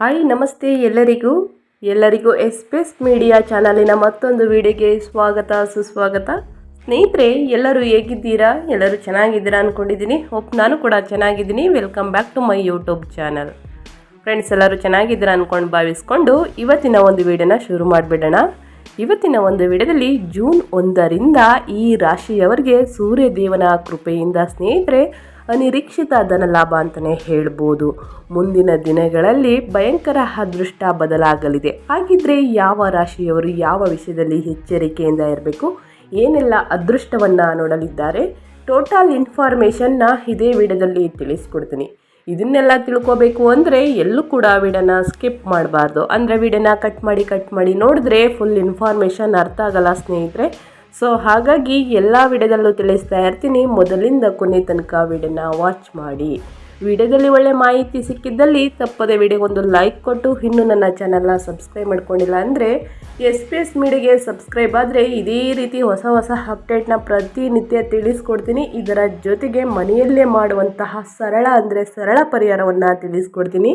Hi, ನಮಸ್ತೆ ಎಲ್ಲರಿಗೂ. ಎಲ್ಲರಿಗೂ ಎಸ್ಪೆಸ್ ಮೀಡಿಯಾ ಚಾನಲಿನ ಮತ್ತೊಂದು ವಿಡಿಯೋಗೆ ಸ್ವಾಗತ, ಸುಸ್ವಾಗತ. ಸ್ನೇಹಿತರೆ, ಎಲ್ಲರೂ ಹೇಗಿದ್ದೀರಾ? ಎಲ್ಲರೂ ಚೆನ್ನಾಗಿದ್ದೀರಾ ಅಂದ್ಕೊಂಡಿದ್ದೀನಿ ಹೋಪ್ ನಾನು ಕೂಡ ಚೆನ್ನಾಗಿದ್ದೀನಿ. Welcome back to my YouTube channel. Friends, ಎಲ್ಲರೂ ಚೆನ್ನಾಗಿದ್ದೀರಾ ಅಂದ್ಕೊಂಡು ಭಾವಿಸ್ಕೊಂಡು ಇವತ್ತಿನ ಒಂದು ವಿಡಿಯೋನ ಶುರು ಮಾಡಿಬಿಡೋಣ. ಇವತ್ತಿನ ಒಂದು ವಿಡಿಯೋದಲ್ಲಿ ಜೂನ್ ಒಂದರಿಂದ ಈ ರಾಶಿಯವರಿಗೆ ಸೂರ್ಯದೇವನ ಕೃಪೆಯಿಂದ ಸ್ನೇಹಿತರೆ ಅನಿರೀಕ್ಷಿತ ಧನ ಲಾಭ ಅಂತಲೇ ಹೇಳ್ಬೋದು. ಮುಂದಿನ ದಿನಗಳಲ್ಲಿ ಭಯಂಕರ ಅದೃಷ್ಟ ಬದಲಾಗಲಿದೆ. ಹಾಗಿದ್ರೆ ಯಾವ ರಾಶಿಯವರು ಯಾವ ವಿಷಯದಲ್ಲಿ ಎಚ್ಚರಿಕೆಯಿಂದ ಇರಬೇಕು? ಏನೆಲ್ಲ ಅದೃಷ್ಟವನ್ನು ನೋಡಲಿದ್ದಾರೆ? ಟೋಟಲ್ ಇನ್ಫಾರ್ಮೇಷನ್ನ ಇದೇ ವಿಡಿಯೋದಲ್ಲಿ ತಿಳಿಸ್ಕೊಡ್ತೀನಿ. ಇದನ್ನೆಲ್ಲ ತಿಳ್ಕೋಬೇಕು ಅಂದರೆ ಎಲ್ಲೂ ಕೂಡ ವಿಡನ ಸ್ಕಿಪ್ ಮಾಡಬಾರ್ದು. ಅಂದರೆ ವಿಡನ ಕಟ್ ಮಾಡಿ ಕಟ್ ಮಾಡಿ ನೋಡಿದ್ರೆ ಫುಲ್ ಇನ್ಫಾರ್ಮೇಷನ್ ಅರ್ಥ ಆಗಲ್ಲ ಸ್ನೇಹಿತರೆ. ಸೊ ಹಾಗಾಗಿ ಎಲ್ಲ ವಿಡಿಯೋದಲ್ಲೂ ತಿಳಿಸ್ತಾ ಇರ್ತೀನಿ. ಮೊದಲಿಂದ ಕೊನೆ ತನಕ ವಿಡಿಯೋನ ವಾಚ್ ಮಾಡಿ. ವಿಡಿಯೋದಲ್ಲಿ ಒಳ್ಳೆ ಮಾಹಿತಿ ಸಿಕ್ಕಿದ್ದಲ್ಲಿ ತಪ್ಪದೆ ವಿಡಿಯೋಗೊಂದು ಲೈಕ್ ಕೊಟ್ಟು, ಇನ್ನೂ ನನ್ನ ಚಾನಲ್ನ ಸಬ್ಸ್ಕ್ರೈಬ್ ಮಾಡ್ಕೊಂಡಿಲ್ಲ ಅಂದರೆ ಎಸ್ ಪಿ ಎಸ್ ಮೀಡಿಯಾಗೆ ಸಬ್ಸ್ಕ್ರೈಬ್ ಆದರೆ ಇದೇ ರೀತಿ ಹೊಸ ಹೊಸ ಅಪ್ಡೇಟ್ನ ಪ್ರತಿನಿತ್ಯ ತಿಳಿಸ್ಕೊಡ್ತೀನಿ. ಇದರ ಜೊತೆಗೆ ಮನೆಯಲ್ಲೇ ಮಾಡುವಂತಹ ಸರಳ ಅಂದರೆ ಸರಳ ಪರಿಹಾರವನ್ನು ತಿಳಿಸ್ಕೊಡ್ತೀನಿ.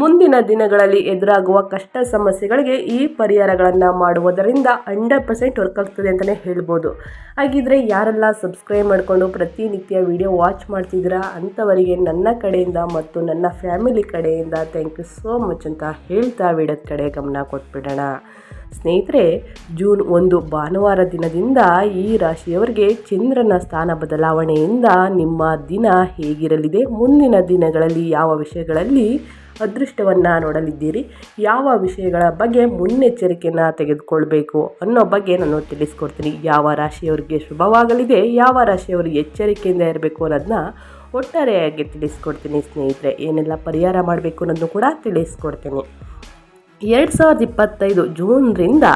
ಮುಂದಿನ ದಿನಗಳಲ್ಲಿ ಎದುರಾಗುವ ಕಷ್ಟ ಸಮಸ್ಯೆಗಳಿಗೆ ಈ ಪರಿಹಾರಗಳನ್ನು ಮಾಡುವುದರಿಂದ ಹಂಡ್ರೆಡ್ ಪರ್ಸೆಂಟ್ ವರ್ಕ್ ಆಗ್ತದೆ ಅಂತಲೇ ಹೇಳ್ಬೋದು. ಹಾಗಿದ್ರೆ ಯಾರೆಲ್ಲ ಸಬ್ಸ್ಕ್ರೈಬ್ ಮಾಡಿಕೊಂಡು ಪ್ರತಿನಿತ್ಯ ವಿಡಿಯೋ ವಾಚ್ ಮಾಡ್ತಿದ್ದೀರಾ ಅಂಥವರಿಗೆ ನನ್ನ ಕಡೆಯಿಂದ ಮತ್ತು ನನ್ನ ಫ್ಯಾಮಿಲಿ ಕಡೆಯಿಂದ ಥ್ಯಾಂಕ್ ಯು ಸೋ ಮಚ್ ಅಂತ ಹೇಳ್ತಾ ವಿಡಿಯೋದ ಕಡೆ ಗಮನ ಕೊಟ್ಬಿಡೋಣ. ಸ್ನೇಹಿತರೆ, ಜೂನ್ ಒಂದು ಭಾನುವಾರ ದಿನದಿಂದ ಈ ರಾಶಿಯವರಿಗೆ ಚಂದ್ರನ ಸ್ಥಾನ ಬದಲಾವಣೆಯಿಂದ ನಿಮ್ಮ ದಿನ ಹೇಗಿರಲಿದೆ? ಮುಂದಿನ ದಿನಗಳಲ್ಲಿ ಯಾವ ವಿಷಯಗಳಲ್ಲಿ ಅದೃಷ್ಟವನ್ನು ನೋಡಲಿದ್ದೀರಿ. ಯಾವ ವಿಷಯಗಳ ಬಗ್ಗೆ ಮುನ್ನೆಚ್ಚರಿಕೆಯನ್ನು ತೆಗೆದುಕೊಳ್ಬೇಕು ಅನ್ನೋ ಬಗ್ಗೆ ನಾನು ತಿಳಿಸ್ಕೊಡ್ತೀನಿ. ಯಾವ ರಾಶಿಯವರಿಗೆ ಶುಭವಾಗಲಿದೆ, ಯಾವ ರಾಶಿಯವರು ಎಚ್ಚರಿಕೆಯಿಂದ ಇರಬೇಕು ಅನ್ನೋದನ್ನ ಒಟ್ಟಾರೆಯಾಗಿ ತಿಳಿಸ್ಕೊಡ್ತೀನಿ ಸ್ನೇಹಿತರೆ. ಏನೆಲ್ಲ ಪರಿಹಾರ ಮಾಡಬೇಕು ಅನ್ನೋದನ್ನು ಕೂಡ ತಿಳಿಸ್ಕೊಡ್ತೀನಿ. ಎರಡು ಸಾವಿರದ ಇಪ್ಪತ್ತೈದು ಜೂನ್ರಿಂದ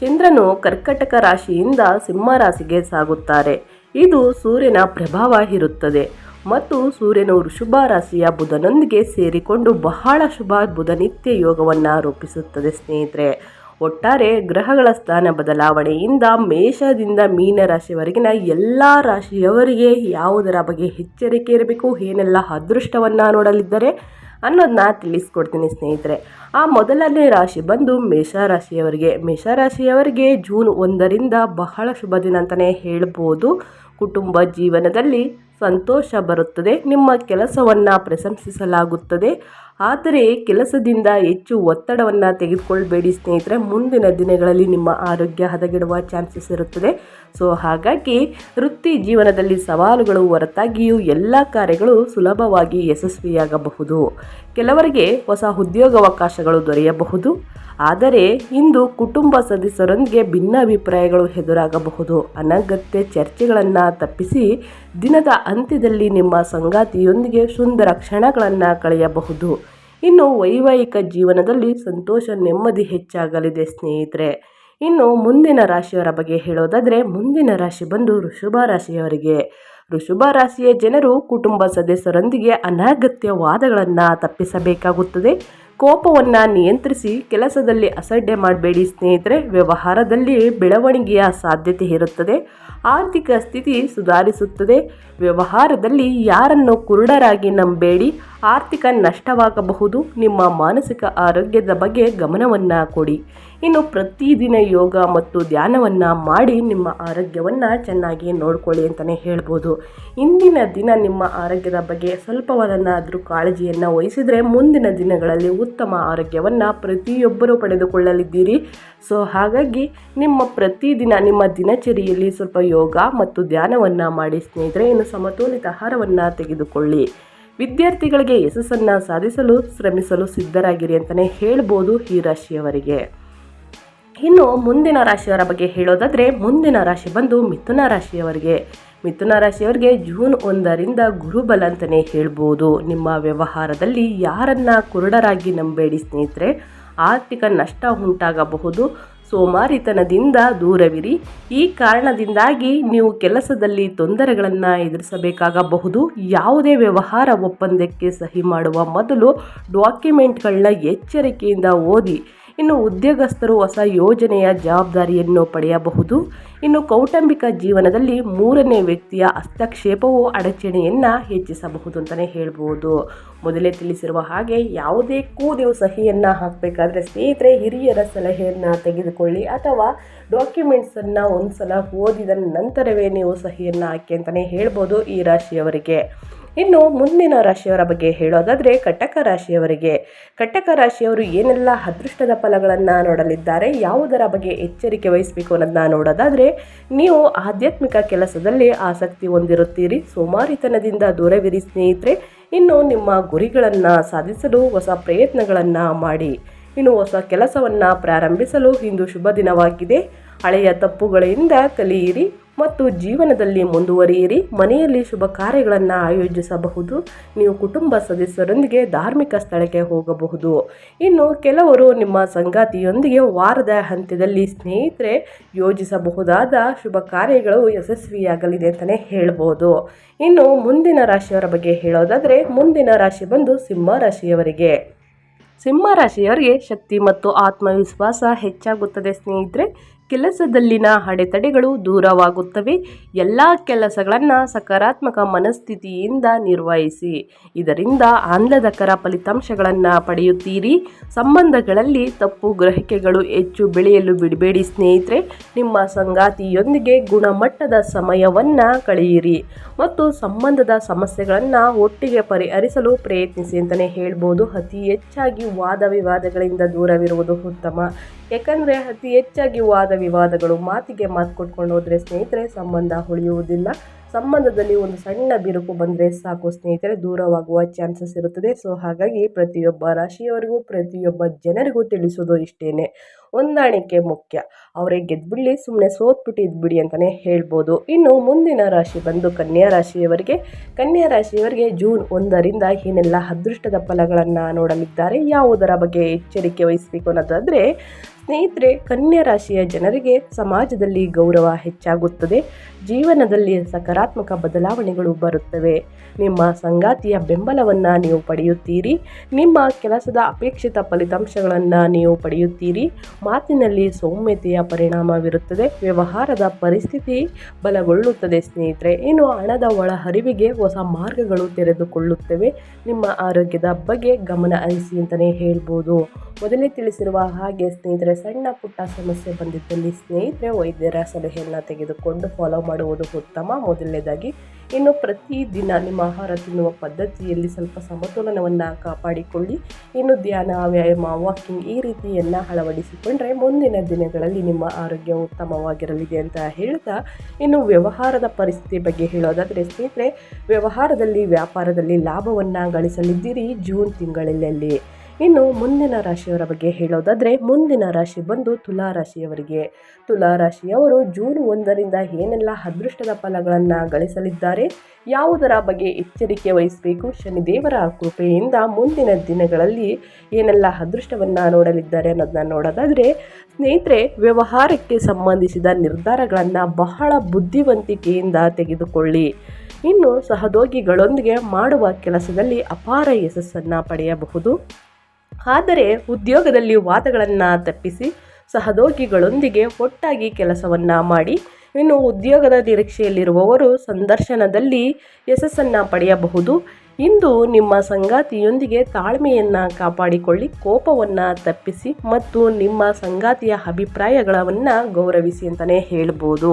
ಚಂದ್ರನು ಕರ್ಕಟಕ ರಾಶಿಯಿಂದ ಸಿಂಹ ರಾಶಿಗೆ ಸಾಗುತ್ತಾರೆ. ಇದು ಸೂರ್ಯನ ಪ್ರಭಾವ ಇರುತ್ತದೆ. ಮತ್ತು ಸೂರ್ಯನು ಶುಭ ರಾಶಿಯ ಬುಧನೊಂದಿಗೆ ಸೇರಿಕೊಂಡು ಬಹಳ ಶುಭ ಬುಧನಿತ್ಯ ಯೋಗವನ್ನು ರೂಪಿಸುತ್ತದೆ ಸ್ನೇಹಿತರೆ. ಒಟ್ಟಾರೆ ಗ್ರಹಗಳ ಸ್ಥಾನ ಬದಲಾವಣೆಯಿಂದ ಮೇಷದಿಂದ ಮೀನ ರಾಶಿಯವರೆಗಿನ ಎಲ್ಲ ರಾಶಿಯವರಿಗೆ ಯಾವುದರ ಬಗ್ಗೆ ಎಚ್ಚರಿಕೆ ಇರಬೇಕು, ಏನೆಲ್ಲ ಅದೃಷ್ಟವನ್ನು ನೋಡಲಿದ್ದಾರೆ ಅನ್ನೋದನ್ನ ತಿಳಿಸ್ಕೊಡ್ತೀನಿ ಸ್ನೇಹಿತರೆ. ಆ ಮೊದಲನೇ ರಾಶಿ ಬಂದು ಮೇಷರಾಶಿಯವರಿಗೆ ಮೇಷರಾಶಿಯವರಿಗೆ ಜೂನ್ ಒಂದರಿಂದ ಬಹಳ ಶುಭ ದಿನ ಅಂತಲೇ ಹೇಳ್ಬೋದು. ಕುಟುಂಬ ಜೀವನದಲ್ಲಿ ಸಂತೋಷ ಬರುತ್ತದೆ. ನಿಮ್ಮ ಕೆಲಸವನ್ನು ಪ್ರಶಂಸಿಸಲಾಗುತ್ತದೆ. ಆದರೆ ಕೆಲಸದಿಂದ ಹೆಚ್ಚು ಒತ್ತಡವನ್ನು ತೆಗೆದುಕೊಳ್ಬೇಡಿ ಸ್ನೇಹಿತರೆ. ಮುಂದಿನ ದಿನಗಳಲ್ಲಿ ನಿಮ್ಮ ಆರೋಗ್ಯ ಹದಗೆಡುವ ಚಾನ್ಸಸ್ ಇರುತ್ತದೆ. ಸೊ ಹಾಗಾಗಿ ವೃತ್ತಿ ಜೀವನದಲ್ಲಿ ಸವಾಲುಗಳು ಹೊರತಾಗಿಯೂ ಎಲ್ಲ ಕಾರ್ಯಗಳು ಸುಲಭವಾಗಿ ಯಶಸ್ವಿಯಾಗಬಹುದು. ಕೆಲವರಿಗೆ ಹೊಸ ಉದ್ಯೋಗಾವಕಾಶಗಳು ದೊರೆಯಬಹುದು. ಆದರೆ ಇಂದು ಕುಟುಂಬ ಸದಸ್ಯರೊಂದಿಗೆ ಭಿನ್ನಾಭಿಪ್ರಾಯಗಳು ಎದುರಾಗಬಹುದು. ಅನಗತ್ಯ ಚರ್ಚೆಗಳನ್ನು ತಪ್ಪಿಸಿ ದಿನದ ಅಂತ್ಯದಲ್ಲಿ ನಿಮ್ಮ ಸಂಗಾತಿಯೊಂದಿಗೆ ಸುಂದರ ಕ್ಷಣಗಳನ್ನು ಕಳೆಯಬಹುದು. ಇನ್ನು ವೈವಾಹಿಕ ಜೀವನದಲ್ಲಿ ಸಂತೋಷ ನೆಮ್ಮದಿ ಹೆಚ್ಚಾಗಲಿದೆ ಸ್ನೇಹಿತರೆ. ಇನ್ನು ಮುಂದಿನ ರಾಶಿಯವರ ಬಗ್ಗೆ ಹೇಳೋದಾದರೆ ಮುಂದಿನ ರಾಶಿ ಬಂದು ಋಷಭ ರಾಶಿಯವರಿಗೆ. ಋಷಭ ರಾಶಿಯ ಜನರು ಕುಟುಂಬ ಸದಸ್ಯರೊಂದಿಗೆ ಅನಗತ್ಯ ವಾದಗಳನ್ನು ತಪ್ಪಿಸಬೇಕಾಗುತ್ತದೆ. ಕೋಪವನ್ನು ನಿಯಂತ್ರಿಸಿ ಕೆಲಸದಲ್ಲಿ ಅಸಡ್ಡೆ ಮಾಡಬೇಡಿ ಸ್ನೇಹಿತರೆ, ವ್ಯವಹಾರದಲ್ಲಿ ಬೆಳವಣಿಗೆಯ ಸಾಧ್ಯತೆ ಇರುತ್ತದೆ. ಆರ್ಥಿಕ ಸ್ಥಿತಿ ಸುಧಾರಿಸುತ್ತದೆ. ವ್ಯವಹಾರದಲ್ಲಿ ಯಾರನ್ನು ಕುರುಡರಾಗಿ ನಂಬೇಡಿ, ಆರ್ಥಿಕ ನಷ್ಟವಾಗಬಹುದು. ನಿಮ್ಮ ಮಾನಸಿಕ ಆರೋಗ್ಯದ ಬಗ್ಗೆ ಗಮನವನ್ನು ಕೊಡಿ. ಇನ್ನು ಪ್ರತಿದಿನ ಯೋಗ ಮತ್ತು ಧ್ಯಾನವನ್ನು ಮಾಡಿ ನಿಮ್ಮ ಆರೋಗ್ಯವನ್ನು ಚೆನ್ನಾಗಿ ನೋಡ್ಕೊಳ್ಳಿ ಅಂತಲೇ ಹೇಳ್ಬೋದು. ಇಂದಿನ ದಿನ ನಿಮ್ಮ ಆರೋಗ್ಯದ ಬಗ್ಗೆ ಸ್ವಲ್ಪವನ್ನಾದರೂ ಕಾಳಜಿಯನ್ನು ವಹಿಸಿದರೆ ಮುಂದಿನ ದಿನಗಳಲ್ಲಿ ಉತ್ತಮ ಆರೋಗ್ಯವನ್ನು ಪ್ರತಿಯೊಬ್ಬರೂ ಪಡೆದುಕೊಳ್ಳಲಿದ್ದೀರಿ. ಸೊ ಹಾಗಾಗಿ ನಿಮ್ಮ ಪ್ರತಿದಿನ ನಿಮ್ಮ ದಿನಚರಿಯಲ್ಲಿ ಸ್ವಲ್ಪ ಯೋಗ ಮತ್ತು ಧ್ಯಾನವನ್ನು ಮಾಡಿ ಸ್ನೇಹಿತರೆ, ಇನ್ನು ಸಮತೋಲಿತ ಆಹಾರವನ್ನು ತೆಗೆದುಕೊಳ್ಳಿ. ವಿದ್ಯಾರ್ಥಿಗಳಿಗೆ ಯಶಸ್ಸನ್ನು ಸಾಧಿಸಲು, ಶ್ರಮಿಸಲು ಸಿದ್ಧರಾಗಿರಿ ಅಂತಲೇ ಹೇಳ್ಬೋದು ಈ ರಾಶಿಯವರಿಗೆ. ಇನ್ನು ಮುಂದಿನ ರಾಶಿಯವರ ಬಗ್ಗೆ ಹೇಳೋದಾದರೆ ಮುಂದಿನ ರಾಶಿ ಬಂದು ಮಿಥುನ ರಾಶಿಯವರಿಗೆ. ಮಿಥುನ ರಾಶಿಯವರಿಗೆ ಜೂನ್ ಒಂದರಿಂದ ಗುರುಬಲ ಅಂತಲೇ ಹೇಳ್ಬೋದು. ನಿಮ್ಮ ವ್ಯವಹಾರದಲ್ಲಿ ಯಾರನ್ನ ಕುರುಡರಾಗಿ ನಂಬೇಡಿ ಸ್ನೇಹಿತರೆ, ಆರ್ಥಿಕ ನಷ್ಟ ಉಂಟಾಗಬಹುದು. ಸೋಮಾರಿತನದಿಂದ ದೂರವಿರಿ. ಈ ಕಾರಣದಿಂದಾಗಿ ನೀವು ಕೆಲಸದಲ್ಲಿ ತೊಂದರೆಗಳನ್ನು ಎದುರಿಸಬೇಕಾಗಬಹುದು. ಯಾವುದೇ ವ್ಯವಹಾರ ಒಪ್ಪಂದಕ್ಕೆ ಸಹಿ ಮಾಡುವ ಮೊದಲು ಡಾಕ್ಯುಮೆಂಟ್ಗಳನ್ನ ಎಚ್ಚರಿಕೆಯಿಂದ ಓದಿ. ಇನ್ನು ಉದ್ಯೋಗಸ್ಥರು ಹೊಸ ಯೋಜನೆಯ ಜವಾಬ್ದಾರಿಯನ್ನು ಪಡೆಯಬಹುದು. ಇನ್ನು ಕೌಟುಂಬಿಕ ಜೀವನದಲ್ಲಿ ಮೂರನೇ ವ್ಯಕ್ತಿಯ ಹಸ್ತಕ್ಷೇಪವು ಅಡಚಣೆಯನ್ನು ಹೆಚ್ಚಿಸಬಹುದು ಅಂತಲೇ ಹೇಳ್ಬೋದು. ಮೊದಲೇ ತಿಳಿಸಿರುವ ಹಾಗೆ ಯಾವುದೇ ನೀವು ಸಹಿಯನ್ನು ಹಾಕಬೇಕಾದ್ರೆ ಸ್ನೇಹಿತರೆ, ಹಿರಿಯರ ಸಲಹೆಯನ್ನು ತೆಗೆದುಕೊಳ್ಳಿ ಅಥವಾ ಡಾಕ್ಯುಮೆಂಟ್ಸನ್ನು ಒಂದು ಸಲ ಓದಿದ ನಂತರವೇ ನೀವು ಸಹಿಯನ್ನು ಹಾಕಿ ಅಂತಲೇ ಹೇಳ್ಬೋದು ಈ ರಾಶಿಯವರಿಗೆ. ಇನ್ನು ಮುಂದಿನ ರಾಶಿಯವರ ಬಗ್ಗೆ ಹೇಳೋದಾದರೆ ಕಟಕ ರಾಶಿಯವರಿಗೆ. ಕಟಕ ರಾಶಿಯವರು ಏನೆಲ್ಲ ಅದೃಷ್ಟದ ಫಲಗಳನ್ನು ನೋಡಲಿದ್ದಾರೆ, ಯಾವುದರ ಬಗ್ಗೆ ಎಚ್ಚರಿಕೆ ವಹಿಸಬೇಕು ಅನ್ನೋದನ್ನ ನೋಡೋದಾದರೆ, ನೀವು ಆಧ್ಯಾತ್ಮಿಕ ಕೆಲಸದಲ್ಲಿ ಆಸಕ್ತಿ ಹೊಂದಿರುತ್ತೀರಿ. ಸೋಮಾರಿತನದಿಂದ ದೂರವಿರಿ ಸ್ನೇಹಿತರೆ. ಇನ್ನು ನಿಮ್ಮ ಗುರಿಗಳನ್ನು ಸಾಧಿಸಲು ಹೊಸ ಪ್ರಯತ್ನಗಳನ್ನು ಮಾಡಿ. ಇನ್ನು ಹೊಸ ಕೆಲಸವನ್ನು ಪ್ರಾರಂಭಿಸಲು ಇಂದು ಶುಭ ದಿನವಾಗಿದೆ. ಹಳೆಯ ತಪ್ಪುಗಳಿಂದ ಕಲಿಯಿರಿ ಮತ್ತು ಜೀವನದಲ್ಲಿ ಮುಂದುವರಿಯಿರಿ, ಮನೆಯಲ್ಲಿ ಶುಭ ಕಾರ್ಯಗಳನ್ನು ಆಯೋಜಿಸಬಹುದು, ನೀವು ಕುಟುಂಬ ಸದಸ್ಯರೊಂದಿಗೆ ಧಾರ್ಮಿಕ ಸ್ಥಳಕ್ಕೆ ಹೋಗಬಹುದು. ಇನ್ನು ಕೆಲವರು ನಿಮ್ಮ ಸಂಗಾತಿಯೊಂದಿಗೆ ವಾರದ ಹಂತದಲ್ಲಿ ಸ್ನೇಹಿತರೆ ಯೋಜಿಸಬಹುದಾದ ಶುಭ ಕಾರ್ಯಗಳು ಯಶಸ್ವಿಯಾಗಲಿದೆ ಅಂತಲೇ ಹೇಳ್ಬೋದು. ಇನ್ನು ಮುಂದಿನ ರಾಶಿಯವರ ಬಗ್ಗೆ ಹೇಳೋದಾದರೆ, ಮುಂದಿನ ರಾಶಿ ಬಂದು ಸಿಂಹ ರಾಶಿಯವರಿಗೆ. ಸಿಂಹ ರಾಶಿಯವರಿಗೆ ಶಕ್ತಿ ಮತ್ತು ಆತ್ಮವಿಶ್ವಾಸ ಹೆಚ್ಚಾಗುತ್ತದೆ ಸ್ನೇಹಿತರೆ. ಕೆಲಸದಲ್ಲಿನ ಅಡೆತಡೆಗಳು ದೂರವಾಗುತ್ತವೆ. ಎಲ್ಲ ಕೆಲಸಗಳನ್ನು ಸಕಾರಾತ್ಮಕ ಮನಸ್ಥಿತಿಯಿಂದ ನಿರ್ವಹಿಸಿ. ಇದರಿಂದ ಆಹ್ಲಾದಕರ ಫಲಿತಾಂಶಗಳನ್ನು ಪಡೆಯುತ್ತೀರಿ. ಸಂಬಂಧಗಳಲ್ಲಿ ತಪ್ಪು ಗ್ರಹಿಕೆಗಳು ಹೆಚ್ಚು ಬೆಳೆಯಲು ಬಿಡಬೇಡಿ ಸ್ನೇಹಿತರೆ. ನಿಮ್ಮ ಸಂಗಾತಿಯೊಂದಿಗೆ ಗುಣಮಟ್ಟದ ಸಮಯವನ್ನು ಕಳೆಯಿರಿ. ಮತ್ತು ಸಂಬಂಧದ ಸಮಸ್ಯೆಗಳನ್ನು ಒಟ್ಟಿಗೆ ಪರಿಹರಿಸಲು ಪ್ರಯತ್ನಿಸಿ ಅಂತಲೇ ಹೇಳ್ಬೋದು. ಅತಿ ಹೆಚ್ಚಾಗಿ ವಾದ ವಿವಾದಗಳಿಂದ ದೂರವಿರುವುದು ಉತ್ತಮ. ಯಾಕಂದರೆ ಅತಿ ಹೆಚ್ಚಾಗಿ ವಾದ ವಿವಾದಗಳು ಮಾತಿಗೆ ಮಾತು ಕೊಟ್ಕೊಂಡು ಹೋದರೆ ಸ್ನೇಹಿತರೆ ಸಂಬಂಧ ಉಳಿಯುವುದಿಲ್ಲ. ಸಂಬಂಧದಲ್ಲಿ ಒಂದು ಸಣ್ಣ ಬಿರುಕು ಬಂದರೆ ಸಾಕು ಸ್ನೇಹಿತರೆ, ದೂರವಾಗುವ ಚಾನ್ಸಸ್ ಇರುತ್ತದೆ. ಸೊ, ಹಾಗಾಗಿ ಪ್ರತಿಯೊಬ್ಬ ರಾಶಿಯವರಿಗೂ ಪ್ರತಿಯೊಬ್ಬ ಜನರಿಗೂ ತಿಳಿಸೋದು ಇಷ್ಟೇ ಹೊಂದಾಣಿಕೆ ಮುಖ್ಯ. ಅವರೇ ಗೆದ್ಬಿಡಲಿ ಸುಮ್ಮನೆ ಸೋತ್ಬಿಟ್ಟು ಬಿಡಿ ಅಂತಲೇ ಹೇಳ್ಬೋದು. ಇನ್ನು ಮುಂದಿನ ರಾಶಿ ಬಂದು ಕನ್ಯಾ ರಾಶಿಯವರಿಗೆ. ಕನ್ಯಾ ರಾಶಿಯವರಿಗೆ ಜೂನ್ ಒಂದರಿಂದ ಏನೆಲ್ಲ ಅದೃಷ್ಟದ ಫಲಗಳನ್ನು ನೋಡಲಿದ್ದಾರೆ, ಯಾವುದರ ಬಗ್ಗೆ ಎಚ್ಚರಿಕೆ ವಹಿಸಬೇಕು ಅನ್ನೋದಾದರೆ, ಸ್ನೇಹಿತರೆ, ಕನ್ಯಾ ರಾಶಿಯ ಜನರಿಗೆ ಸಮಾಜದಲ್ಲಿ ಗೌರವ ಹೆಚ್ಚಾಗುತ್ತದೆ. ಜೀವನದಲ್ಲಿ ಸಕಾರಾತ್ಮಕ ಬದಲಾವಣೆಗಳು ಬರುತ್ತವೆ. ನಿಮ್ಮ ಸಂಗಾತಿಯ ಬೆಂಬಲವನ್ನು ನೀವು ಪಡೆಯುತ್ತೀರಿ. ನಿಮ್ಮ ಕೆಲಸದ ಅಪೇಕ್ಷಿತ ಫಲಿತಾಂಶಗಳನ್ನು ನೀವು ಪಡೆಯುತ್ತೀರಿ. ಮಾತಿನಲ್ಲಿ ಸೌಮ್ಯತೆಯ ಪರಿಣಾಮವಿರುತ್ತದೆ. ವ್ಯವಹಾರದ ಪರಿಸ್ಥಿತಿ ಬಲಗೊಳ್ಳುತ್ತದೆ ಸ್ನೇಹಿತರೆ. ಇನ್ನು ಹಣದ ಒಳಹರಿವಿಗೆ ಹೊಸ ಮಾರ್ಗಗಳು ತೆರೆದುಕೊಳ್ಳುತ್ತವೆ. ನಿಮ್ಮ ಆರೋಗ್ಯದ ಬಗ್ಗೆ ಗಮನ ಹರಿಸಿ ಅಂತಲೇ ಹೇಳ್ಬೋದು. ಮೊದಲೇ ತಿಳಿಸಿರುವ ಹಾಗೆ ಸ್ನೇಹಿತರೆ, ಸಣ್ಣ ಪುಟ್ಟ ಸಮಸ್ಯೆ ಬಂದಿದ್ದಲ್ಲಿ ಸ್ನೇಹಿತರೆ ವೈದ್ಯರ ಸಲಹೆಯನ್ನು ತೆಗೆದುಕೊಂಡು ಫಾಲೋ ಮಾಡುವುದು ಉತ್ತಮ. ಮೊದಲನೇದಾಗಿ ಇನ್ನು ಪ್ರತಿದಿನ ನಿಮ್ಮ ಆಹಾರ ತಿನ್ನುವ ಪದ್ಧತಿಯಲ್ಲಿ ಸ್ವಲ್ಪ ಸಮತೋಲನವನ್ನು ಕಾಪಾಡಿಕೊಳ್ಳಿ. ಇನ್ನು ಧ್ಯಾನ, ವ್ಯಾಯಾಮ ವಾಕಿಂಗ್ ಈ ರೀತಿ ಎಲ್ಲ ಅಳವಡಿಸಿಕೊಂಡ್ರೆ ಮುಂದಿನ ದಿನಗಳಲ್ಲಿ ನಿಮ್ಮ ಆರೋಗ್ಯ ಉತ್ತಮವಾಗಿರಲಿದೆ ಅಂತ ಹೇಳ್ತಾ, ಇನ್ನು ವ್ಯವಹಾರದ ಪರಿಸ್ಥಿತಿ ಬಗ್ಗೆ ಹೇಳೋದಾದರೆ ಸ್ನೇಹಿತರೆ, ವ್ಯವಹಾರದಲ್ಲಿ ವ್ಯಾಪಾರದಲ್ಲಿ ಲಾಭವನ್ನು ಗಳಿಸಲಿದ್ದೀರಿ ಜೂನ್ ತಿಂಗಳಲ್ಲಿ ಇನ್ನು ಮುಂದಿನ ರಾಶಿಯವರ ಬಗ್ಗೆ ಹೇಳೋದಾದರೆ, ಮುಂದಿನ ರಾಶಿ ಬಂದು ತುಲಾ ರಾಶಿಯವರಿಗೆ. ತುಲಾ ರಾಶಿಯವರು ಜೂನ್ ಒಂದರಿಂದ ಏನೆಲ್ಲ ಅದೃಷ್ಟದ ಫಲಗಳನ್ನು ಗಳಿಸಲಿದ್ದಾರೆ, ಯಾವುದರ ಬಗ್ಗೆ ಎಚ್ಚರಿಕೆ ವಹಿಸಬೇಕು, ಶನಿದೇವರ ಕೃಪೆಯಿಂದ ಮುಂದಿನ ದಿನಗಳಲ್ಲಿ ಏನೆಲ್ಲ ಅದೃಷ್ಟವನ್ನು ನೋಡಲಿದ್ದಾರೆ ಅನ್ನೋದನ್ನ ನೋಡೋದಾದರೆ, ಸ್ನೇಹಿತರೆ, ವ್ಯವಹಾರಕ್ಕೆ ಸಂಬಂಧಿಸಿದ ನಿರ್ಧಾರಗಳನ್ನು ಬಹಳ ಬುದ್ಧಿವಂತಿಕೆಯಿಂದ ತೆಗೆದುಕೊಳ್ಳಿ. ಇನ್ನು ಸಹೋದ್ಯೋಗಿಗಳೊಂದಿಗೆ ಮಾಡುವ ಕೆಲಸದಲ್ಲಿ ಅಪಾರ ಯಶಸ್ಸನ್ನು ಪಡೆಯಬಹುದು. ಆದರೆ ಉದ್ಯೋಗದಲ್ಲಿ ವಾದಗಳನ್ನು ತಪ್ಪಿಸಿ ಸಹೋದ್ಯೋಗಿಗಳೊಂದಿಗೆ ಒಟ್ಟಾಗಿ ಕೆಲಸವನ್ನು ಮಾಡಿ ಇನ್ನು ಉದ್ಯೋಗದ ನಿರೀಕ್ಷೆಯಲ್ಲಿರುವವರು ಸಂದರ್ಶನದಲ್ಲಿ ಯಶಸ್ಸನ್ನು ಪಡೆಯಬಹುದು. ಇಂದು ನಿಮ್ಮ ಸಂಗಾತಿಯೊಂದಿಗೆ ತಾಳ್ಮೆಯನ್ನ ಕಾಪಾಡಿಕೊಳ್ಳಿ, ಕೋಪವನ್ನ ತಪ್ಪಿಸಿ ಮತ್ತು ನಿಮ್ಮ ಸಂಗಾತಿಯ ಅಭಿಪ್ರಾಯಗಳನ್ನ ಗೌರವಿಸಿ ಅಂತಲೇ ಹೇಳ್ಬೋದು.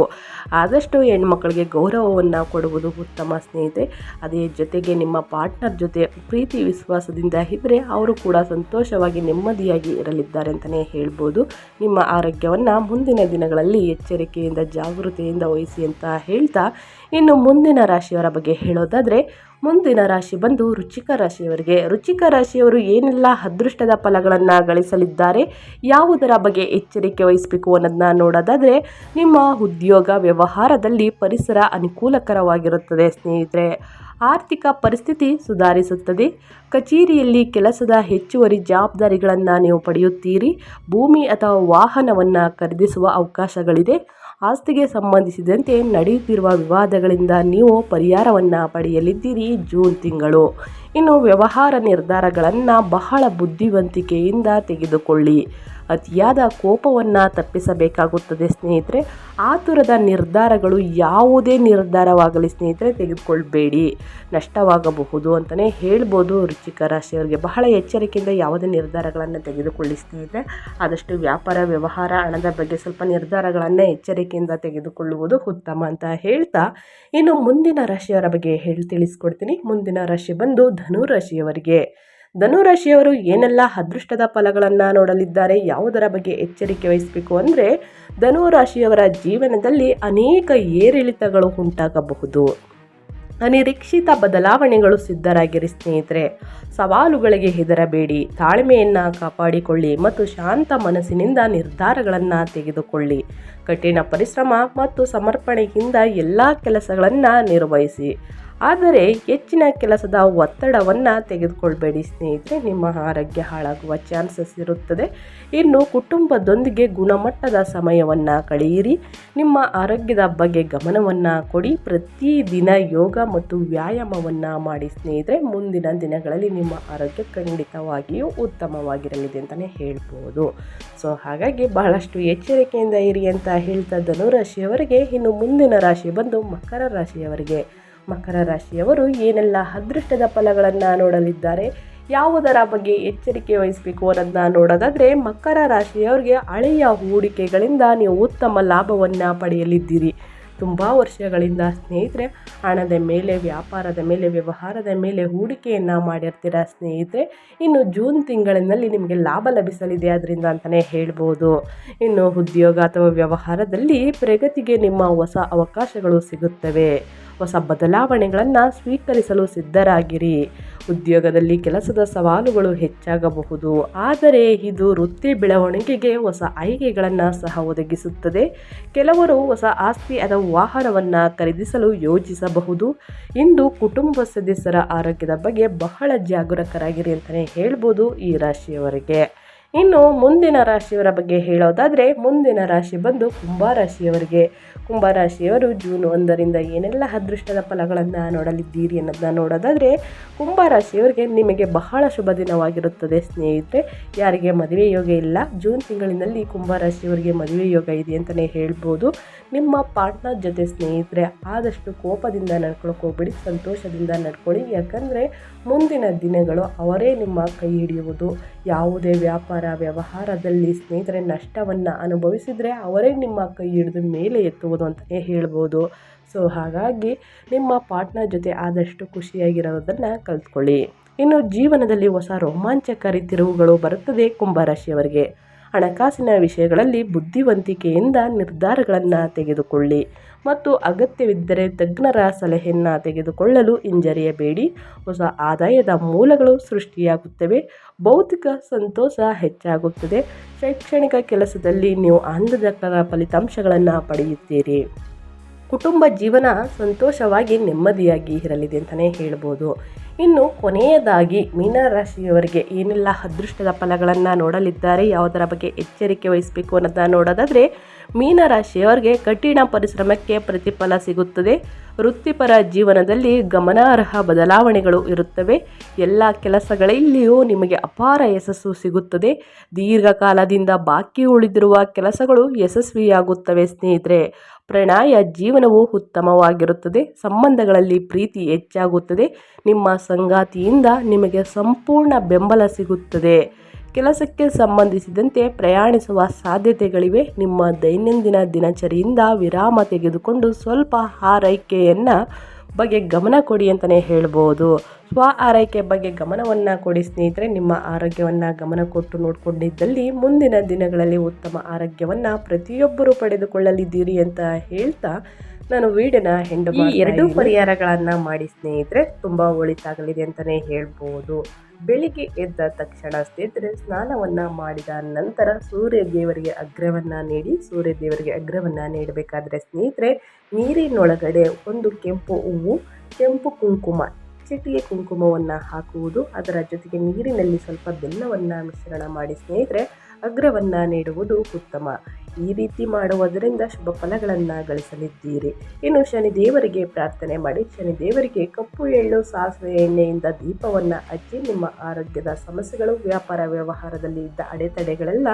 ಆದಷ್ಟು ಹೆಣ್ಮಕ್ಳಿಗೆ ಗೌರವವನ್ನು ಕೊಡುವುದು ಉತ್ತಮ ಸ್ನೇಹಿತೆ. ಅದೇ ಜೊತೆಗೆ ನಿಮ್ಮ ಪಾರ್ಟ್ನರ್ ಜೊತೆ ಪ್ರೀತಿ, ವಿಶ್ವಾಸದಿಂದ ಇದ್ದರೆ ಅವರು ಕೂಡ ಸಂತೋಷವಾಗಿ ನೆಮ್ಮದಿಯಾಗಿ ಇರಲಿದ್ದಾರೆ ಅಂತಲೇ ಹೇಳ್ಬೋದು. ನಿಮ್ಮ ಆರೋಗ್ಯವನ್ನು ಮುಂದಿನ ದಿನಗಳಲ್ಲಿ ಎಚ್ಚರಿಕೆಯಿಂದ, ಜಾಗೃತಿಯಿಂದ ವಹಿಸಿ ಅಂತ ಹೇಳ್ತಾ ಇನ್ನು ಮುಂದಿನ ರಾಶಿಯವರ ಬಗ್ಗೆ ಹೇಳೋದಾದರೆ, ಮುಂದಿನ ರಾಶಿ ಬಂದು ರುಚಿಕ ರಾಶಿಯವರಿಗೆ. ರುಚಿಕ ರಾಶಿಯವರು ಏನೆಲ್ಲ ಅದೃಷ್ಟದ ಫಲಗಳನ್ನು ಗಳಿಸಲಿದ್ದಾರೆ, ಯಾವುದರ ಬಗ್ಗೆ ಎಚ್ಚರಿಕೆ ವಹಿಸಬೇಕು ಅನ್ನೋದನ್ನ ನೋಡೋದಾದರೆ, ನಿಮ್ಮ ಉದ್ಯೋಗ ವ್ಯವಹಾರದಲ್ಲಿ ಪರಿಸರ ಅನುಕೂಲಕರವಾಗಿರುತ್ತದೆ ಸ್ನೇಹಿತರೆ. ಆರ್ಥಿಕ ಪರಿಸ್ಥಿತಿ ಸುಧಾರಿಸುತ್ತದೆ. ಕಚೇರಿಯಲ್ಲಿ ಕೆಲಸದ ಹೆಚ್ಚುವರಿ ಜವಾಬ್ದಾರಿಗಳನ್ನು ನೀವು ಪಡೆಯುತ್ತೀರಿ. ಭೂಮಿ ಅಥವಾ ವಾಹನವನ್ನು ಖರೀದಿಸುವ ಅವಕಾಶಗಳಿದೆ. ಆಸ್ತಿಗೆ ಸಂಬಂಧಿಸಿದಂತೆ ನಡೆಯುತ್ತಿರುವ ವಿವಾದಗಳಿಂದ ನೀವು ಪರಿಹಾರವನ್ನು ಪಡೆಯಲಿದ್ದೀರಿ ಜೂನ್ ತಿಂಗಳು. ಇನ್ನು ವ್ಯವಹಾರ ನಿರ್ಧಾರಗಳನ್ನು ಬಹಳ ಬುದ್ಧಿವಂತಿಕೆಯಿಂದ ತೆಗೆದುಕೊಳ್ಳಿ. ಅತಿಯಾದ ಕೋಪವನ್ನು ತಪ್ಪಿಸಬೇಕಾಗುತ್ತದೆ ಸ್ನೇಹಿತರೆ. ಆತುರದ ನಿರ್ಧಾರಗಳು ಯಾವುದೇ ನಿರ್ಧಾರವಾಗಲಿ ಸ್ನೇಹಿತರೆ ತೆಗೆದುಕೊಳ್ಬೇಡಿ. ನಷ್ಟವಾಗಬಹುದು ಅಂತಲೇ ಹೇಳ್ಬೋದು ರುಚಿಕ ರಾಶಿಯವರಿಗೆ ಬಹಳ ಎಚ್ಚರಿಕೆಯಿಂದ ಯಾವುದೇ ನಿರ್ಧಾರಗಳನ್ನು ತೆಗೆದುಕೊಳ್ಳಿ ಸ್ನೇಹಿತರೆ. ಆದಷ್ಟು ವ್ಯಾಪಾರ, ವ್ಯವಹಾರ, ಹಣದ ಬಗ್ಗೆ ಸ್ವಲ್ಪ ನಿರ್ಧಾರಗಳನ್ನು ಎಚ್ಚರಿಕೆಯಿಂದ ತೆಗೆದುಕೊಳ್ಳುವುದು ಉತ್ತಮ ಅಂತ ಹೇಳ್ತಾ ಇನ್ನು ಮುಂದಿನ ರಾಶಿಯವರ ಬಗ್ಗೆ ಹೇಳಿ ತಿಳಿಸ್ಕೊಡ್ತೀನಿ. ಮುಂದಿನ ರಾಶಿ ಬಂದು ಧನು ರಾಶಿಯವರಿಗೆ ಧನುರಾಶಿಯವರು ಏನೆಲ್ಲ ಅದೃಷ್ಟದ ಫಲಗಳನ್ನು ನೋಡಲಿದ್ದಾರೆ, ಯಾವುದರ ಬಗ್ಗೆ ಎಚ್ಚರಿಕೆ ವಹಿಸಬೇಕು ಅಂದರೆ, ಧನುರಾಶಿಯವರ ಜೀವನದಲ್ಲಿ ಅನೇಕ ಏರಿಳಿತಗಳು ಉಂಟಾಗಬಹುದು. ಅನಿರೀಕ್ಷಿತ ಬದಲಾವಣೆಗಳು ಸಿದ್ಧರಾಗಿರಿ ಸ್ನೇಹಿತರೆ. ಸವಾಲುಗಳಿಗೆ ಹೆದರಬೇಡಿ, ತಾಳ್ಮೆಯನ್ನು ಕಾಪಾಡಿಕೊಳ್ಳಿ ಮತ್ತು ಶಾಂತ ಮನಸ್ಸಿನಿಂದ ನಿರ್ಧಾರಗಳನ್ನು ತೆಗೆದುಕೊಳ್ಳಿ. ಕಠಿಣ ಪರಿಶ್ರಮ ಮತ್ತು ಸಮರ್ಪಣೆಯಿಂದ ಎಲ್ಲ ಕೆಲಸಗಳನ್ನು ನಿರ್ವಹಿಸಿ. ಆದರೆ ಹೆಚ್ಚಿನ ಕೆಲಸದ ಒತ್ತಡವನ್ನು ತೆಗೆದುಕೊಳ್ಬೇಡಿ ಸ್ನೇಹಿತರೆ. ನಿಮ್ಮ ಆರೋಗ್ಯ ಹಾಳಾಗುವ ಚಾನ್ಸಸ್ ಇರುತ್ತದೆ. ಇನ್ನು ಕುಟುಂಬದೊಂದಿಗೆ ಗುಣಮಟ್ಟದ ಸಮಯವನ್ನು ಕಳೆಯಿರಿ. ನಿಮ್ಮ ಆರೋಗ್ಯದ ಬಗ್ಗೆ ಗಮನವನ್ನು ಕೊಡಿ. ಪ್ರತಿದಿನ ಯೋಗ ಮತ್ತು ವ್ಯಾಯಾಮವನ್ನು ಮಾಡಿ ಸ್ನೇಹಿತರೆ. ಮುಂದಿನ ದಿನಗಳಲ್ಲಿ ನಿಮ್ಮ ಆರೋಗ್ಯ ಖಂಡಿತವಾಗಿಯೂ ಉತ್ತಮವಾಗಿರಲಿದೆ ಅಂತಲೇ ಹೇಳ್ಬೋದು. ಸೊ ಹಾಗಾಗಿ ಬಹಳಷ್ಟು ಎಚ್ಚರಿಕೆಯಿಂದ ಇರಿ ಅಂತ ಹೇಳ್ತಾ ಧನುರಾಶಿಯವರಿಗೆ. ಇನ್ನು ಮುಂದಿನ ರಾಶಿ ಬಂದು ಮಕರ ರಾಶಿಯವರಿಗೆ. ಮಕರ ರಾಶಿಯವರು ಏನೆಲ್ಲ ಅದೃಷ್ಟದ ಫಲಗಳನ್ನು ನೋಡಲಿದ್ದಾರೆ, ಯಾವುದರ ಬಗ್ಗೆ ಎಚ್ಚರಿಕೆ ವಹಿಸಬೇಕು ಅನ್ನೋದನ್ನ ನೋಡೋದಾದರೆ ಮಕರ ರಾಶಿಯವರಿಗೆ ಹಳೆಯ ಹೂಡಿಕೆಗಳಿಂದ ನೀವು ಉತ್ತಮ ಲಾಭವನ್ನು ಪಡೆಯಲಿದ್ದೀರಿ. ತುಂಬ ವರ್ಷಗಳಿಂದ ಸ್ನೇಹಿತರೆ, ಹಣದ ಮೇಲೆ, ವ್ಯಾಪಾರದ ಮೇಲೆ, ವ್ಯವಹಾರದ ಮೇಲೆ ಹೂಡಿಕೆಯನ್ನು ಮಾಡಿರ್ತೀರ ಸ್ನೇಹಿತರೆ, ಇನ್ನು ಜೂನ್ ತಿಂಗಳಿನಲ್ಲಿ ನಿಮಗೆ ಲಾಭ ಲಭಿಸಲಿದೆ ಅದರಿಂದ ಅಂತಲೇ ಹೇಳ್ಬೋದು. ಇನ್ನು ಉದ್ಯೋಗ ಅಥವಾ ವ್ಯವಹಾರದಲ್ಲಿ ಪ್ರಗತಿಗೆ ನಿಮ್ಮ ಹೊಸ ಅವಕಾಶಗಳು ಸಿಗುತ್ತವೆ. ಹೊಸ ಬದಲಾವಣೆಗಳನ್ನು ಸ್ವೀಕರಿಸಲು ಸಿದ್ಧರಾಗಿರಿ. ಉದ್ಯೋಗದಲ್ಲಿ ಕೆಲಸದ ಸವಾಲುಗಳು ಹೆಚ್ಚಾಗಬಹುದು. ಆದರೆ ಇದು ವೃತ್ತಿ ಬೆಳವಣಿಗೆಗೆ ಹೊಸ ಆಯ್ಕೆಗಳನ್ನು ಸಹ ಒದಗಿಸುತ್ತದೆ. ಕೆಲವರು ಹೊಸ ಆಸ್ತಿ ಅಥವಾ ವಾಹನವನ್ನು ಖರೀದಿಸಲು ಯೋಜಿಸಬಹುದು. ಇಂದು ಕುಟುಂಬ ಸದಸ್ಯರ ಆರೋಗ್ಯದ ಬಗ್ಗೆ ಬಹಳ ಜಾಗರೂಕರಾಗಿರಿ ಅಂತಲೇ ಹೇಳ್ಬೋದು ಈ ರಾಶಿಯವರಿಗೆ. ಇನ್ನು ಮುಂದಿನ ರಾಶಿಯವರ ಬಗ್ಗೆ ಹೇಳೋದಾದರೆ ಮುಂದಿನ ರಾಶಿ ಬಂದು ಕುಂಭರಾಶಿಯವರಿಗೆ ಕುಂಭರಾಶಿಯವರು ಜೂನ್ ಒಂದರಿಂದ ಏನೆಲ್ಲ ಅದೃಷ್ಟದ ಫಲಗಳನ್ನು ನೋಡಲಿದ್ದೀರಿ ಅನ್ನೋದನ್ನ ನೋಡೋದಾದರೆ ಕುಂಭರಾಶಿಯವರಿಗೆ ನಿಮಗೆ ಬಹಳ ಶುಭ ದಿನವಾಗಿರುತ್ತದೆ ಸ್ನೇಹಿತರೆ. ಯಾರಿಗೆ ಮದುವೆ ಯೋಗ ಇಲ್ಲ, ಜೂನ್ ತಿಂಗಳಿನಲ್ಲಿ ಕುಂಭರಾಶಿಯವರಿಗೆ ಮದುವೆ ಯೋಗ ಇದೆ ಅಂತಲೇ ಹೇಳ್ಬೋದು. ನಿಮ್ಮ ಪಾರ್ಟ್ನರ್ ಜೊತೆ ಸ್ನೇಹಿತರೆ, ಆದಷ್ಟು ಕೋಪದಿಂದ ನಡ್ಕೊಳಕ್ಕೆ ಹೋಗ್ಬಿಡಿ ಸಂತೋಷದಿಂದ ನಡ್ಕೊಳ್ಳಿ. ಯಾಕಂದರೆ ಮುಂದಿನ ದಿನಗಳು ಅವರೇ ನಿಮ್ಮ ಕೈ ಹಿಡಿಯುವುದು. ಯಾವುದೇ ವ್ಯಾಪಾರ, ವ್ಯವಹಾರದಲ್ಲಿ ಸ್ನೇಹಿತರೆ, ನಷ್ಟವನ್ನು ಅನುಭವಿಸಿದರೆ ಅವರೇ ನಿಮ್ಮ ಕೈ ಹಿಡಿದು ಮೇಲೆ ಎತ್ತುವುದು ಅಂತಲೇ ಹೇಳ್ಬೋದು. ಸೊ ಹಾಗಾಗಿ ನಿಮ್ಮ ಪಾರ್ಟ್ನರ್ ಜೊತೆ ಆದಷ್ಟು ಖುಷಿಯಾಗಿರೋದನ್ನು ಕಲ್ತ್ಕೊಳ್ಳಿ. ಇನ್ನು ಜೀವನದಲ್ಲಿ ಹೊಸ ರೋಮಾಂಚಕಾರಿ ತಿರುವುಗಳು ಬರುತ್ತದೆ ಕುಂಭರಾಶಿಯವರಿಗೆ. ಹಣಕಾಸಿನ ವಿಷಯಗಳಲ್ಲಿ ಬುದ್ಧಿವಂತಿಕೆಯಿಂದ ನಿರ್ಧಾರಗಳನ್ನು ತೆಗೆದುಕೊಳ್ಳಿ. ಮತ್ತು ಅಗತ್ಯವಿದ್ದರೆ ತಜ್ಞರ ಸಲಹೆಯನ್ನು ತೆಗೆದುಕೊಳ್ಳಲು ಹಿಂಜರಿಯಬೇಡಿ. ಹೊಸ ಆದಾಯದ ಮೂಲಗಳು ಸೃಷ್ಟಿಯಾಗುತ್ತವೆ. ಭೌತಿಕ ಸಂತೋಷ ಹೆಚ್ಚಾಗುತ್ತದೆ. ಶೈಕ್ಷಣಿಕ ಕೆಲಸದಲ್ಲಿ ನೀವು ಆನಂದಕರ ಫಲಿತಾಂಶಗಳನ್ನು ಪಡೆಯುತ್ತೀರಿ. ಕುಟುಂಬ ಜೀವನ ಸಂತೋಷವಾಗಿ ನೆಮ್ಮದಿಯಾಗಿ ಇರಲಿದೆ ಅಂತಲೇ ಹೇಳ್ಬೋದು. ಇನ್ನು ಕೊನೆಯದಾಗಿ ಮೀನರಾಶಿಯವರಿಗೆ ಏನೆಲ್ಲ ಅದೃಷ್ಟದ ಫಲಗಳನ್ನು ನೋಡಲಿದ್ದಾರೆ, ಯಾವುದರ ಬಗ್ಗೆ ಎಚ್ಚರಿಕೆ ವಹಿಸಬೇಕು ಅನ್ನೋದನ್ನ ನೋಡೋದಾದರೆ ಮೀನರಾಶಿಯವರಿಗೆ ಕಠಿಣ ಪರಿಶ್ರಮಕ್ಕೆ ಪ್ರತಿಫಲ ಸಿಗುತ್ತದೆ. ವೃತ್ತಿಪರ ಜೀವನದಲ್ಲಿ ಗಮನಾರ್ಹ ಬದಲಾವಣೆಗಳು ಇರುತ್ತವೆ. ಎಲ್ಲ ಕೆಲಸಗಳಲ್ಲಿಯೂ ನಿಮಗೆ ಅಪಾರ ಯಶಸ್ಸು ಸಿಗುತ್ತದೆ. ದೀರ್ಘಕಾಲದಿಂದ ಬಾಕಿ ಉಳಿದಿರುವ ಕೆಲಸಗಳು ಯಶಸ್ವಿಯಾಗುತ್ತವೆ ಸ್ನೇಹಿತರೆ. ಪ್ರಣಯ ಜೀವನವು ಉತ್ತಮವಾಗಿರುತ್ತದೆ. ಸಂಬಂಧಗಳಲ್ಲಿ ಪ್ರೀತಿ ಹೆಚ್ಚಾಗುತ್ತದೆ. ನಿಮ್ಮ ಸಂಗಾತಿಯಿಂದ ನಿಮಗೆ ಸಂಪೂರ್ಣ ಬೆಂಬಲ ಸಿಗುತ್ತದೆ. ಕೆಲಸಕ್ಕೆ ಸಂಬಂಧಿಸಿದಂತೆ ಪ್ರಯಾಣಿಸುವ ಸಾಧ್ಯತೆಗಳಿವೆ. ನಿಮ್ಮ ದೈನಂದಿನ ದಿನಚರಿಯಿಂದ ವಿರಾಮ ತೆಗೆದುಕೊಂಡು ಸ್ವಲ್ಪ ಆರೈಕೆಯನ್ನು ಬಗ್ಗೆ ಗಮನ ಕೊಡಿ ಅಂತಲೇ ಹೇಳ್ಬೋದು. ಸ್ವ ಆರೈಕೆ ಬಗ್ಗೆ ಗಮನವನ್ನು ಕೊಡಿ ಸ್ನೇಹಿತರೆ. ನಿಮ್ಮ ಆರೋಗ್ಯವನ್ನು ಗಮನ ಕೊಟ್ಟು ನೋಡಿಕೊಂಡಿದ್ದಲ್ಲಿ ಮುಂದಿನ ದಿನಗಳಲ್ಲಿ ಉತ್ತಮ ಆರೋಗ್ಯವನ್ನು ಪ್ರತಿಯೊಬ್ಬರೂ ಪಡೆದುಕೊಳ್ಳಲಿದ್ದೀರಿ ಅಂತ ಹೇಳ್ತಾ ನಾನು ವೀಡಿಯೋನ ಹೆಂಡು ಈ ಎರಡು ಪರಿಹಾರಗಳನ್ನು ಮಾಡಿ ಸ್ನೇಹಿತರೆ ತುಂಬ ಒಳಿತಾಗಲಿದೆ ಅಂತಲೇ ಹೇಳ್ಬೋದು. ಬೆಳಿಗ್ಗೆ ಎದ್ದ ತಕ್ಷಣ ಸ್ನೇಹಿತರೆ ಸ್ನಾನವನ್ನು ಮಾಡಿದ ನಂತರ ಸೂರ್ಯ ದೇವರಿಗೆ ಅಗ್ರವನ್ನು ನೀಡಿ ಸೂರ್ಯ ದೇವರಿಗೆ ಅಗ್ರವನ್ನು ನೀಡಬೇಕಾದ್ರೆ ಸ್ನೇಹಿತರೆ ನೀರಿನೊಳಗಡೆ ಒಂದು ಕೆಂಪು ಹೂವು ಕೆಂಪು ಕುಂಕುಮ ಚಿಟಿಗೆ ಕುಂಕುಮವನ್ನು ಹಾಕುವುದು ಅದರ ಜೊತೆಗೆ ನೀರಿನಲ್ಲಿ ಸ್ವಲ್ಪ ಬೆಲ್ಲವನ್ನು ಮಿಶ್ರಣ ಮಾಡಿ ಸ್ನೇಹಿತರೆ ಅಗ್ರವನ್ನು ನೀಡುವುದು ಉತ್ತಮ. ಈ ರೀತಿ ಮಾಡುವುದರಿಂದ ಶುಭ ಫಲಗಳನ್ನು ಗಳಿಸಲಿದ್ದೀರಿ ಇನ್ನು ಶನಿ ದೇವರಿಗೆ ಪ್ರಾರ್ಥನೆ ಮಾಡಿ. ಶನಿ ದೇವರಿಗೆ ಕಪ್ಪು ಎಳ್ಳು, ಸಾಸಿವೆ ಎಣ್ಣೆಯಿಂದ ದೀಪವನ್ನು ಹಚ್ಚಿ ನಿಮ್ಮ ಆರೋಗ್ಯದ ಸಮಸ್ಯೆಗಳು, ವ್ಯಾಪಾರ ವ್ಯವಹಾರದಲ್ಲಿ ಇದ್ದ ಅಡೆತಡೆಗಳೆಲ್ಲ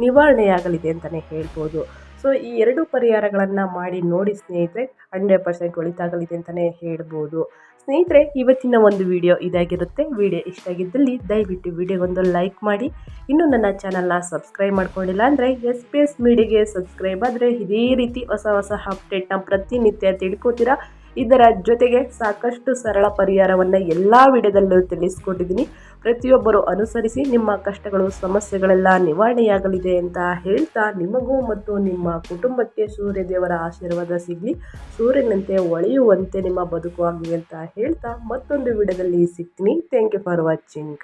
ನಿವಾರಣೆಯಾಗಲಿದೆ ಅಂತಲೇ ಹೇಳ್ಬೋದು. ಸೊ ಈ ಎರಡು ಪರಿಹಾರಗಳನ್ನು ಮಾಡಿ ನೋಡಿ ಸ್ನೇಹಿತರೆ, ಹಂಡ್ರೆಡ್ ಪರ್ಸೆಂಟ್ ಒಳಿತಾಗಲಿದೆ ಅಂತಲೇ ಹೇಳ್ಬೋದು. ಸ್ನೇಹಿತರೆ, ಇವತ್ತಿನ ಒಂದು ವಿಡಿಯೋ ಇದಾಗಿರುತ್ತೆ. ವಿಡಿಯೋ ಇಷ್ಟ ಆಗಿದ್ದಲ್ಲಿ ದಯವಿಟ್ಟು ವಿಡಿಯೋಗೊಂದು ಲೈಕ್ ಮಾಡಿ. ಇನ್ನೂ ನನ್ನ ಚಾನಲ್ನ ಸಬ್ಸ್ಕ್ರೈಬ್ ಮಾಡ್ಕೊಂಡಿಲ್ಲ ಅಂದರೆ ಎಸ್ ಪಿ ಎಸ್ ಮೀಡಿಯಾಗೆ ಸಬ್ಸ್ಕ್ರೈಬ್ ಆದರೆ ಇದೇ ರೀತಿ ಹೊಸ ಹೊಸ ಅಪ್ಡೇಟ್ನ ಪ್ರತಿನಿತ್ಯ ತಿಳ್ಕೊತೀರಾ? ಇದರ ಜೊತೆಗೆ ಸಾಕಷ್ಟು ಸರಳ ಪರಿಹಾರವನ್ನು ಎಲ್ಲ ವಿಡಿಯೋದಲ್ಲೂ ತಿಳಿಸ್ಕೊಟ್ಟಿದ್ದೀನಿ ಪ್ರತಿಯೊಬ್ಬರು ಅನುಸರಿಸಿ ನಿಮ್ಮ ಕಷ್ಟಗಳು, ಸಮಸ್ಯೆಗಳೆಲ್ಲ ನಿವಾರಣೆಯಾಗಲಿದೆ ಅಂತ ಹೇಳ್ತಾ ನಿಮಗೂ ಮತ್ತು ನಿಮ್ಮ ಕುಟುಂಬಕ್ಕೆ ಸೂರ್ಯದೇವರ ಆಶೀರ್ವಾದ ಸಿಗಲಿ. ಸೂರ್ಯನಂತೆ ಒಳೆಯುವಂತೆ ನಿಮ್ಮ ಬದುಕು ಆಗಲಿ ಅಂತ ಹೇಳ್ತಾ ಮತ್ತೊಂದು ವಿಡಿಯೋದಲ್ಲಿ ಸಿಗ್ತೀನಿ. Thank you for watching